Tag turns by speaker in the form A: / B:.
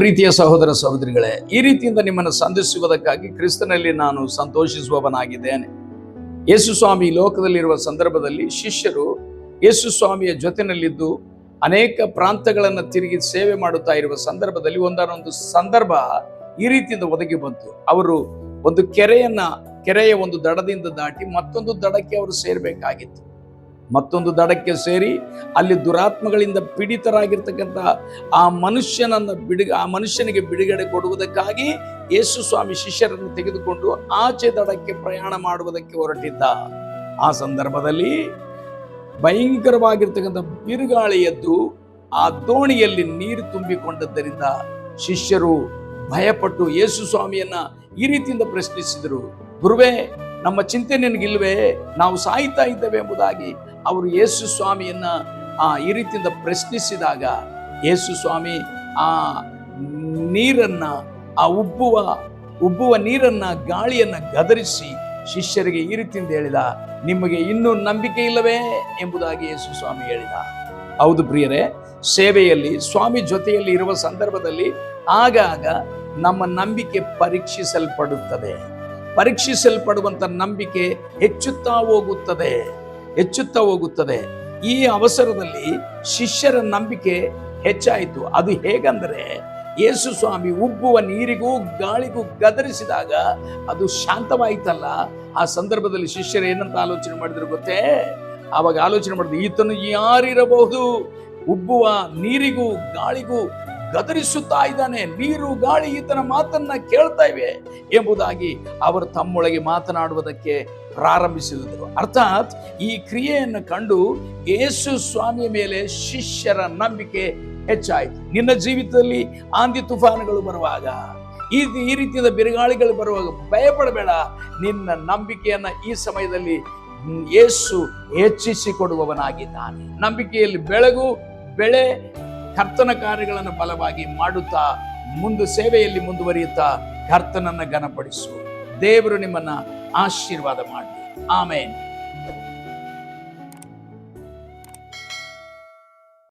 A: ಪ್ರೀತಿಯ ಸಹೋದರ ಸಹೋದರಿಗಳೇ, ಈ ರೀತಿಯಿಂದ ನಿಮ್ಮನ್ನು ಸಂಧಿಸುವುದಕ್ಕಾಗಿ ಕ್ರಿಸ್ತನಲ್ಲಿ ನಾನು ಸಂತೋಷಿಸುವವನಾಗಿದ್ದೇನೆ. ಯೇಸು ಸ್ವಾಮಿ ಲೋಕದಲ್ಲಿರುವ ಸಂದರ್ಭದಲ್ಲಿ ಶಿಷ್ಯರು ಯೇಸು ಸ್ವಾಮಿಯ ಜೊತೆನಲ್ಲಿದ್ದು ಅನೇಕ ಪ್ರಾಂತಗಳನ್ನು ತಿರುಗಿ ಸೇವೆ ಮಾಡುತ್ತಾ ಇರುವ ಸಂದರ್ಭದಲ್ಲಿ ಒಂದಾನೊಂದು ಸಂದರ್ಭ ಈ ರೀತಿಯಿಂದ ಒದಗಿ ಬಂತು. ಅವರು ಒಂದು ಕೆರೆಯನ್ನ, ಕೆರೆಯ ಒಂದು ದಡದಿಂದ ದಾಟಿ ಮತ್ತೊಂದು ದಡಕ್ಕೆ ಅವರು ಸೇರಬೇಕಾಗಿತ್ತು. ಮತ್ತೊಂದು ದಡಕ್ಕೆ ಸೇರಿ ಅಲ್ಲಿ ದುರಾತ್ಮಗಳಿಂದ ಪೀಡಿತರಾಗಿರ್ತಕ್ಕಂಥ ಆ ಮನುಷ್ಯನನ್ನು ಬಿಡುಗ, ಆ ಮನುಷ್ಯನಿಗೆ ಬಿಡುಗಡೆ ಕೊಡುವುದಕ್ಕಾಗಿ ಯೇಸು ಸ್ವಾಮಿ ಶಿಷ್ಯರನ್ನು ತೆಗೆದುಕೊಂಡು ಆಚೆ ದಡಕ್ಕೆ ಪ್ರಯಾಣ ಮಾಡುವುದಕ್ಕೆ ಹೊರಟಿದ್ದ. ಆ ಸಂದರ್ಭದಲ್ಲಿ ಭಯಂಕರವಾಗಿರ್ತಕ್ಕಂಥ ಬಿರುಗಾಳಿ ಎದ್ದು ಆ ದೋಣಿಯಲ್ಲಿ ನೀರು ತುಂಬಿಕೊಂಡದ್ದರಿಂದ ಶಿಷ್ಯರು ಭಯಪಟ್ಟು ಯೇಸು ಸ್ವಾಮಿಯನ್ನ ಈ ರೀತಿಯಿಂದ ಪ್ರಶ್ನಿಸಿದರು. ಗುರುವೇ, ನಮ್ಮ ಚಿಂತೆ ನಿನಗಿಲ್ವೇ? ನಾವು ಸಾಯ್ತಾ ಇದ್ದೇವೆ ಎಂಬುದಾಗಿ ಅವರು ಯೇಸು ಸ್ವಾಮಿಯನ್ನ, ಆ, ಈ ರೀತಿಯಿಂದ ಪ್ರಶ್ನಿಸಿದಾಗ ಯೇಸು ಸ್ವಾಮಿ, ಆ, ನೀರನ್ನ, ಆ ಉಬ್ಬುವ ಉಬ್ಬುವ ನೀರನ್ನ, ಗಾಳಿಯನ್ನ ಗದರಿಸಿ ಶಿಷ್ಯರಿಗೆ ಈ ರೀತಿಯಿಂದ ಹೇಳಿದ, ನಿಮಗೆ ಇನ್ನೂ ನಂಬಿಕೆ ಇಲ್ಲವೇ ಎಂಬುದಾಗಿ ಯೇಸು ಸ್ವಾಮಿ ಹೇಳಿದ. ಹೌದು ಪ್ರಿಯರೇ, ಸೇವೆಯಲ್ಲಿ, ಸ್ವಾಮಿ ಜೊತೆಯಲ್ಲಿ ಇರುವ ಸಂದರ್ಭದಲ್ಲಿ ಆಗಾಗ ನಮ್ಮ ನಂಬಿಕೆ ಪರೀಕ್ಷಿಸಲ್ಪಡುತ್ತದೆ. ಪರೀಕ್ಷಿಸಲ್ಪಡುವಂತ ನಂಬಿಕೆ ಹೆಚ್ಚುತ್ತಾ ಹೋಗುತ್ತದೆ. ಹೆಚ್ಚುತ್ತಾ ಹೋಗುತ್ತದೆ. ಈ ಅವಸರದಲ್ಲಿ ಶಿಷ್ಯರ ನಂಬಿಕೆ ಹೆಚ್ಚಾಯಿತು. ಅದು ಹೇಗಂದರೆ, ಯೇಸು ಸ್ವಾಮಿ ಉಬ್ಬುವ ನೀರಿಗೂ ಗಾಳಿಗೂ ಗದರಿಸಿದಾಗ ಅದು ಶಾಂತವಾಯಿತಲ್ಲ. ಆ ಸಂದರ್ಭದಲ್ಲಿ ಶಿಷ್ಯರು ಏನಂತ ಆಲೋಚನೆ ಮಾಡಿದ್ರು ಗೊತ್ತೇ? ಆವಾಗ ಆಲೋಚನೆ ಮಾಡಿದ್ರು, ಈತನು ಯಾರಿರಬಹುದು? ಉಬ್ಬುವ ನೀರಿಗೂ ಗಾಳಿಗೂ ಗದರಿಸುತ್ತಾ ಇದ್ದಾನೆ. ನೀರು, ಗಾಳಿ ಈತನ ಮಾತನ್ನ ಕೇಳ್ತಾ ಇವೆ ಎಂಬುದಾಗಿ ಅವರು ತಮ್ಮೊಳಗೆ ಮಾತನಾಡುವುದಕ್ಕೆ ಪ್ರಾರಂಭಿಸಿದರು. ಅರ್ಥಾತ್ ಈ ಕ್ರಿಯೆಯನ್ನು ಕಂಡು ಯೇಸು ಸ್ವಾಮಿಯ ಮೇಲೆ ಶಿಷ್ಯರ ನಂಬಿಕೆ ಹೆಚ್ಚಾಯಿತು. ನಿನ್ನ ಜೀವಿತದಲ್ಲಿ ಆಂದಿ ತುಫಾನುಗಳು ಬರುವಾಗ, ಈ ಈ ರೀತಿಯಾದ ಬಿರುಗಾಳಿಗಳು ಬರುವಾಗ ಭಯಪಡಬೇಡ. ನಿನ್ನ ನಂಬಿಕೆಯನ್ನ ಈ ಸಮಯದಲ್ಲಿ ಯೇಸು ಹೆಚ್ಚಿಸಿಕೊಡುವವನಾಗಿದ್ದಾನೆ. ನಂಬಿಕೆಯಲ್ಲಿ ಬೆಳಗು, ಬೆಳೆ ಕರ್ತನ ಕಾರ್ಯಗಳನ್ನು ಬಲವಾಗಿ ಮಾಡುತ್ತಾ ಮುಂದೆ ಸೇವೆಯಲ್ಲಿ ಮುಂದುವರಿಯುತ್ತಾ ಕರ್ತನನ್ನು ಘನಪಡಿಸು. ದೇವರು ನಿಮ್ಮನ್ನ ಆಶೀರ್ವಾದ ಮಾಡಿ. ಆಮೇನ್.